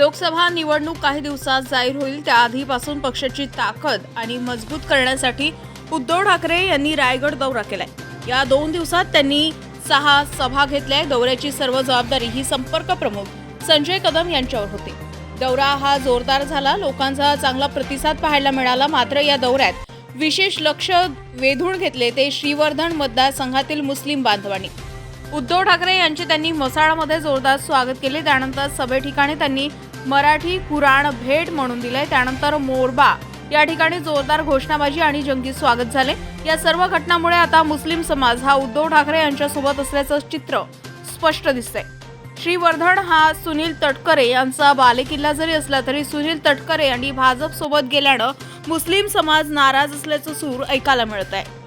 लोकसभा निवडणूक काही दिवसात जाहीर होईल. त्याआधीपासून पक्षाची ताकद आणि मजबूत करण्यासाठी उद्धव ठाकरे यांनी रायगड दौरा केलाय. या दोन दिवसात त्यांनी सहा सभा घेतल्या दौऱ्याची सर्व जबाबदारी ही संपर्क प्रमुख संजय कदम यांच्यावर होती. दौरा हा जोरदार झाला. लोकांचा चांगला प्रतिसाद पाहायला मिळाला. मात्र या दौऱ्यात विशेष लक्ष वेधून घेतले ते श्रीवर्धन मतदारसंघातील मुस्लिम बांधवांनी. उद्धव ठाकरे यांचे त्यांनी मसाळामध्ये जोरदार स्वागत केले. त्यानंतर सभे ठिकाणी त्यांनी मराठी कुराण भेट म्हणून दिले त्यानंतर मोरबा. या ठिकाणी जोरदार घोषणाबाजी आणि जंगी स्वागत झाले. या सर्व घटनामुळे आता मुस्लिम समाज हा उद्धव ठाकरे यांच्यासोबत असल्याचं चित्र स्पष्ट दिसतंय. श्रीवर्धन हा सुनील तटकरे यांचा बालेकिल्ला जरी असला तरी सुनील तटकरे यांनी भाजप सोबत गेल्यानं मुस्लिम समाज नाराज असल्याचं सूर ऐकायला मिळत आहे